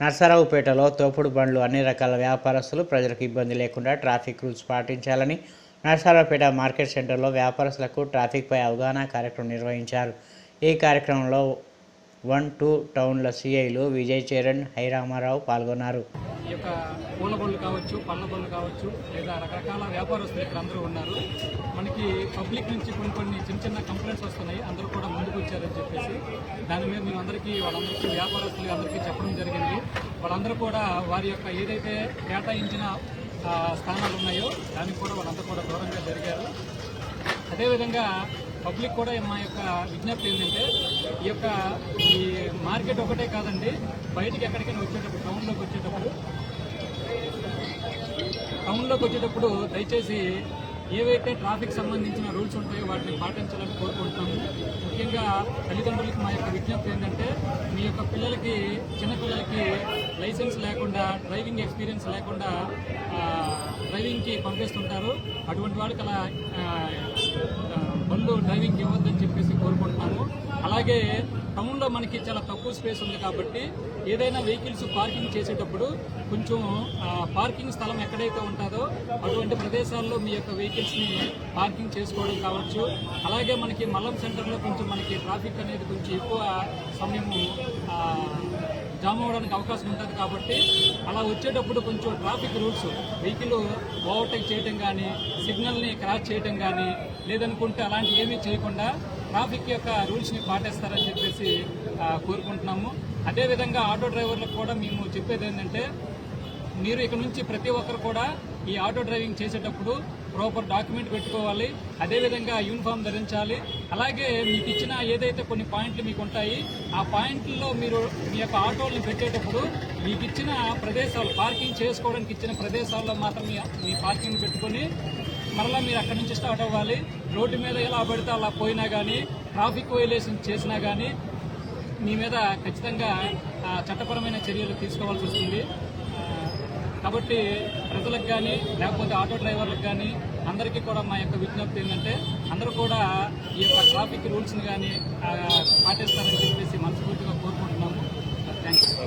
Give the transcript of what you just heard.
నర్సరావుపేటలో తోపుడు బండ్లు అన్ని రకాల వ్యాపారస్తులు ప్రజలకు ఇబ్బంది లేకుండా ట్రాఫిక్ రూల్స్ పాటించాలని నర్సరావుపేట మార్కెట్ సెంటర్లో వ్యాపారస్తులకు ట్రాఫిక్పై అవగాహన కార్యక్రమం నిర్వహించారు. ఈ కార్యక్రమంలో వన్ టూ టౌన్ల సిఐలు విజయ్ చరణ్ హైరామారావు పాల్గొన్నారు. ఈ యొక్క పూల బళ్ళు కావచ్చు పళ్ళ బళ్ళు కావచ్చు లేదా రకరకాల వ్యాపారస్తులు ఇక్కడ అందరూ ఉన్నారు. మనకి పబ్లిక్ నుంచి కొన్ని కొన్ని చిన్న చిన్న కంప్లైంట్స్ వస్తున్నాయి. అందరూ కూడా ముందుకు వచ్చారని చెప్పేసి దాని మీద మేము అందరికీ వాళ్ళందరికీ వ్యాపారస్తులు అందరికీ చెప్పడం అందరూ వాళ్ళందరూ కూడా వారి యొక్క ఏదైతే కేటాయించిన స్థానాలు ఉన్నాయో దానికి కూడా వాళ్ళందరూ కూడా దూరంగా జరిగారు. అదేవిధంగా పబ్లిక్ కూడా మా యొక్క విజ్ఞప్తి ఏంటంటే ఈ యొక్క ఈ మార్కెట్ ఒకటే కాదండి బయటికి ఎక్కడికైనా వచ్చేటప్పుడు టౌన్లోకి వచ్చేటప్పుడు టౌన్లోకి వచ్చేటప్పుడు దయచేసి ఏవైతే ట్రాఫిక్ సంబంధించిన రూల్స్ ఉంటాయో వాటిని పాటించాలని కోరుకుంటున్నాము. ముఖ్యంగా తల్లిదండ్రులకి మా యొక్క విజ్ఞప్తి ఏంటంటే మీ యొక్క పిల్లలకి చిన్నపిల్లలకి లైసెన్స్ లేకుండా డ్రైవింగ్ ఎక్స్పీరియన్స్ లేకుండా డ్రైవింగ్కి పంపిస్తుంటారు. అటువంటి వాళ్ళకి అలా ఆ, డ్రైవింగ్కి బండ్లు ఇవ్వద్దని చెప్పేసి కోరుకుంటున్నాము. అలాగే టౌన్లో మనకి చాలా తక్కువ స్పేస్ ఉంది కాబట్టి ఏదైనా వెహికల్స్ పార్కింగ్ చేసేటప్పుడు కొంచెం పార్కింగ్ స్థలం ఎక్కడైతే ఉంటుందో అటువంటి ప్రదేశాల్లో మీ యొక్క వెహికల్స్ని పార్కింగ్ చేసుకోవడం కావచ్చు. అలాగే మనకి మల్లం సెంటర్లో కొంచెం మనకి ట్రాఫిక్ అనేది కొంచెం ఎక్కువ సమయము జామ్ అవ్వడానికి అవకాశం ఉంటుంది కాబట్టి అలా వచ్చేటప్పుడు కొంచెం ట్రాఫిక్ రూల్స్ వెహికల్ ఓవర్టేక్ చేయడం కానీ సిగ్నల్ని క్రాస్ చేయడం కానీ లేదనుకుంటే అలాంటి ఏమీ చేయకుండా ట్రాఫిక్ యొక్క రూల్స్ని పాటిస్తారని చెప్పేసి కోరుకుంటున్నాము. అదేవిధంగా ఆటో డ్రైవర్లకు కూడా మేము చెప్పేది ఏంటంటే మీరు ఇక్కడ నుంచి ప్రతి ఒక్కరు కూడా ఈ ఆటో డ్రైవింగ్ చేసేటప్పుడు ప్రాపర్ డాక్యుమెంట్ పెట్టుకోవాలి. అదేవిధంగా యూనిఫామ్ ధరించాలి. అలాగే మీకు ఇచ్చిన ఏదైతే కొన్ని పాయింట్లు మీకు ఉంటాయి ఆ పాయింట్లలో మీరు మీ యొక్క ఆటోలను పెట్టేటప్పుడు మీకు ఇచ్చిన ప్రదేశాలు పార్కింగ్ చేసుకోవడానికి ఇచ్చిన ప్రదేశాల్లో మాత్రం మీ పార్కింగ్ పెట్టుకొని మరలా మీరు అక్కడి నుంచి స్టార్ట్ అవ్వాలి. రోడ్డు మీద ఎలా పడితే అలా పోయినా కానీ ట్రాఫిక్ వైలేషన్ చేసినా కానీ మీ మీద ఖచ్చితంగా చట్టపరమైన చర్యలు తీసుకోవాల్సి వస్తుంది. కాబట్టి ప్రజలకు కానీ లేకపోతే ఆటో డ్రైవర్లకు కానీ అందరికీ కూడా మా యొక్క విజ్ఞప్తి ఏంటంటే అందరూ కూడా ఈ యొక్క ట్రాఫిక్ రూల్స్ని కానీ పాటిస్తారని చెప్పేసి మనస్ఫూర్తిగా కోరుకుంటున్నాము. Thank you